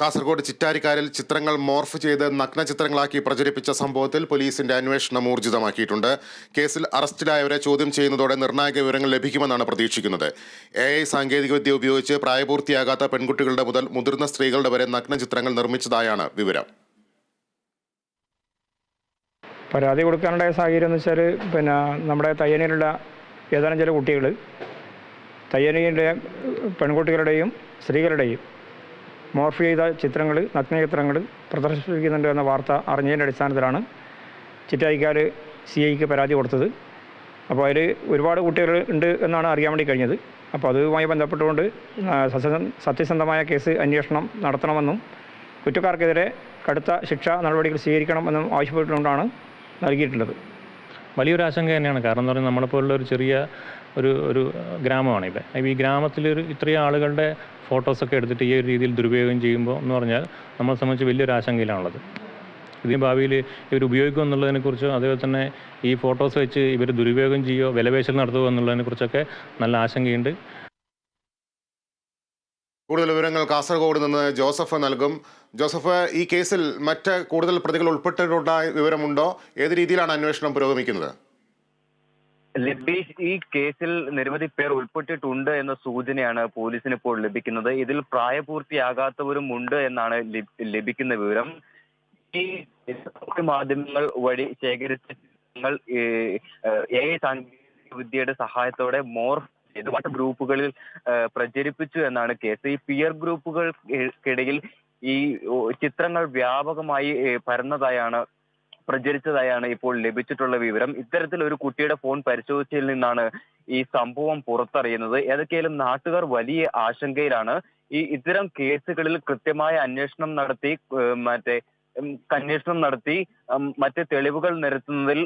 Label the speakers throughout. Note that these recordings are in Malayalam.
Speaker 1: കാസർഗോഡ് ചിറ്റാരിക്കാരിൽ ചിത്രങ്ങൾ മോർഫ് ചെയ്ത് നഗ്ന ചിത്രങ്ങളാക്കി പ്രചരിപ്പിച്ച സംഭവത്തിൽ പോലീസിന്റെ അന്വേഷണം ഊർജിതമാക്കിയിട്ടുണ്ട്. കേസിൽ അറസ്റ്റിലായവരെ ചോദ്യം ചെയ്യുന്നതോടെ നിർണായക വിവരങ്ങൾ ലഭിക്കുമെന്നാണ് പ്രതീക്ഷിക്കുന്നത്. എ ഐ സാങ്കേതികവിദ്യ ഉപയോഗിച്ച് പ്രായപൂർത്തിയാകാത്ത പെൺകുട്ടികളുടെ മുതൽ മുതിർന്ന സ്ത്രീകളുടെ വരെ നഗ്ന ചിത്രങ്ങൾ നിർമ്മിച്ചതായാണ് വിവരം.
Speaker 2: പരാതി കൊടുക്കാനുണ്ടായ സാഹചര്യം എന്ന് വെച്ചാൽ പിന്നെ നമ്മുടെ തയ്യനയിലുള്ള ഏതാനും ചില കുട്ടികൾ തയ്യനയിലെ പെൺകുട്ടികളുടെയും സ്ത്രീകളുടെയും മോർഫ് ചെയ്ത ചിത്രങ്ങൾ നഗ്ന ചിത്രങ്ങൾ പ്രദർശിപ്പിക്കുന്നുണ്ട് എന്ന വാർത്ത അറിഞ്ഞതിന്റെ അടിസ്ഥാനത്തിലാണ് ചിറ്റായിക്കാർ സി ഐക്ക് പരാതി കൊടുത്തത്. അപ്പോൾ അതിൽ ഒരുപാട് കുട്ടികൾ ഉണ്ട് എന്നാണ് അറിയാൻ വേണ്ടി കഴിഞ്ഞത്. അപ്പോൾ അതുമായി ബന്ധപ്പെട്ടുകൊണ്ട് സത്യസന്ധമായ കേസ് അന്വേഷണം നടത്തണമെന്നും കുറ്റക്കാർക്കെതിരെ കടുത്ത ശിക്ഷാ നടപടികൾ സ്വീകരിക്കണമെന്നും ആവശ്യപ്പെട്ടുകൊണ്ടാണ് നൽകിയിട്ടുള്ളത്.
Speaker 3: വലിയൊരു ആശങ്ക തന്നെയാണ്. കാരണം എന്ന് പറഞ്ഞാൽ നമ്മളെപ്പോലുള്ള ഒരു ചെറിയ ഒരു ഒരു ഗ്രാമമാണ് ഇവിടെ ഈ ഗ്രാമത്തിൽ ഒരു ഇത്രയും ആളുകളുടെ ഫോട്ടോസൊക്കെ എടുത്തിട്ട് ഈ ഒരു രീതിയിൽ ദുരുപയോഗം ചെയ്യുമ്പോൾ എന്ന് പറഞ്ഞാൽ നമ്മളെ സംബന്ധിച്ച് വലിയൊരു ആശങ്കയിലാണുള്ളത്. ഇതിന് ഭാവിയിൽ ഇവർ ഉപയോഗിക്കും എന്നുള്ളതിനെക്കുറിച്ച് അതേപോലെ തന്നെ ഈ ഫോട്ടോസ് വെച്ച് ഇവർ ദുരുപയോഗം ചെയ്യുമോ വിലപേശൽ നടത്തുമോ എന്നുള്ളതിനെക്കുറിച്ചൊക്കെ നല്ല ആശങ്കയുണ്ട്.
Speaker 1: കൂടുതൽ വിവരങ്ങൾ കാസർഗോഡ് നിന്ന് ജോസഫ് നൽകും. ജോസഫ് ഈ കേസിൽ മറ്റ് കൂടുതൽ പ്രതികൾ ഉൾപ്പെട്ടിട്ടുണ്ടായ വിവരമുണ്ടോ? ഏത് രീതിയിലാണ് അന്വേഷണം പുരോഗമിക്കുന്നത്?
Speaker 4: ലബീഷ് ഈ കേസിൽ നിരവധി പേർ ഉൾപ്പെട്ടിട്ടുണ്ട് എന്ന സൂചനയാണ് പോലീസിന് ഇപ്പോൾ ലഭിക്കുന്നത്. ഇതിൽ പ്രായപൂർത്തിയാകാത്തവരും ഉണ്ട് എന്നാണ് ലഭിക്കുന്ന വിവരം. ഈ മാധ്യമങ്ങൾ വഴി ശേഖരിച്ച ചിത്രങ്ങൾ സാങ്കേതിക വിദ്യയുടെ സഹായത്തോടെ മോർ ഗ്രൂപ്പുകളിൽ പ്രചരിപ്പിച്ചു എന്നാണ് കേസ്. ഈ പിയർ ഗ്രൂപ്പുകൾക്കിടയിൽ ഈ ചിത്രങ്ങൾ വ്യാപകമായി പരന്നതായാണ് പ്രചരിച്ചതായാണ് ഇപ്പോൾ ലഭിച്ചിട്ടുള്ള വിവരം. ഇത്തരത്തിൽ ഒരു കുട്ടിയുടെ ഫോൺ പരിശോധിച്ചതിൽ നിന്നാണ് ഈ സംഭവം പുറത്തറിയുന്നത്. ഏതൊക്കെയാലും നാട്ടുകാർ വലിയ ആശങ്കയിലാണ്. ഈ ഇത്തരം കേസുകളിൽ കൃത്യമായ അന്വേഷണം നടത്തി മറ്റേ അന്വേഷണം നടത്തി മറ്റ് തെളിവുകൾ നിരത്തുന്നതിൽ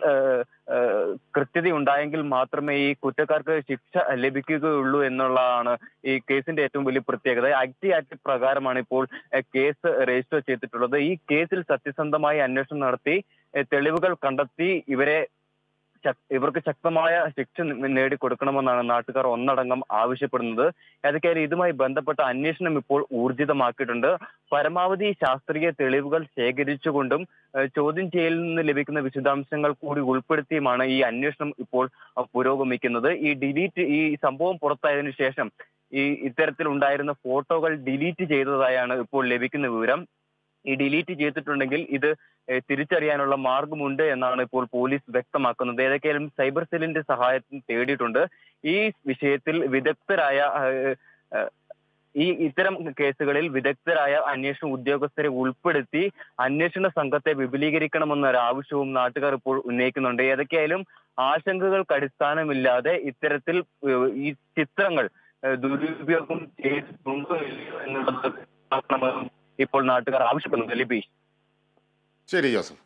Speaker 4: കൃത്യത ഉണ്ടായെങ്കിൽ മാത്രമേ ഈ കുറ്റക്കാർക്ക് ശിക്ഷ ലഭിക്കുകയുള്ളൂ എന്നുള്ളതാണ് ഈ കേസിന്റെ ഏറ്റവും വലിയ പ്രത്യേകത. ആക്ടി ആക്ട് പ്രകാരമാണ് ഇപ്പോൾ കേസ് രജിസ്റ്റർ ചെയ്തിട്ടുള്ളത്. ഈ കേസിൽ സത്യസന്ധമായി അന്വേഷണം നടത്തി തെളിവുകൾ കണ്ടെത്തി ഇവരെ ഇവർക്ക് ശക്തമായ ശിക്ഷ നേടിക്കൊടുക്കണമെന്നാണ് നാട്ടുകാർ ഒന്നടങ്കം ആവശ്യപ്പെടുന്നത്. ഏതൊക്കെയായാലും ഇതുമായി ബന്ധപ്പെട്ട അന്വേഷണം ഇപ്പോൾ ഊർജിതമാക്കിയിട്ടുണ്ട്. പരമാവധി ശാസ്ത്രീയ തെളിവുകൾ ശേഖരിച്ചുകൊണ്ടും ചോദ്യം ചെയ്യലിൽ നിന്ന് ലഭിക്കുന്ന വിശദാംശങ്ങൾ കൂടി ഉൾപ്പെടുത്തിയുമാണ് ഈ അന്വേഷണം ഇപ്പോൾ പുരോഗമിക്കുന്നത്. ഈ ഡിലീറ്റ് ഈ സംഭവം പുറത്തായതിനു ശേഷം ഈ ഇത്തരത്തിൽ ഉണ്ടായിരുന്ന ഫോട്ടോകൾ ഡിലീറ്റ് ചെയ്തതായാണ് ഇപ്പോൾ ലഭിക്കുന്ന വിവരം. ഈ ഡിലീറ്റ് ചെയ്തിട്ടുണ്ടെങ്കിൽ ഇത് തിരിച്ചറിയാനുള്ള മാർഗമുണ്ട് എന്നാണ് ഇപ്പോൾ പോലീസ് വ്യക്തമാക്കുന്നത്. ഏതൊക്കെയാലും സൈബർ സെല്ലിന്റെ സഹായത്തിന് തേടിയിട്ടുണ്ട്. ഈ വിഷയത്തിൽ വിദഗ്ധരായ ഈ ഇത്തരം കേസുകളിൽ വിദഗ്ധരായ അന്വേഷണ ഉദ്യോഗസ്ഥരെ ഉൾപ്പെടുത്തി അന്വേഷണ സംഘത്തെ വിപുലീകരിക്കണമെന്നൊരാവശ്യവും നാട്ടുകാർ ഇപ്പോൾ ഉന്നയിക്കുന്നുണ്ട്. ഏതൊക്കെയായാലും ആശങ്കകൾക്ക് അടിസ്ഥാനമില്ലാതെ ഇത്തരത്തിൽ ഈ ചിത്രങ്ങൾ ദുരുപയോഗം ചെയ്തിട്ടുണ്ടോ എന്നുള്ളത് ഇപ്പോൾ നാട്ടുകാർ ആവശ്യപ്പെടുന്നത് ലിപി
Speaker 1: ശരി ജോസഫ്.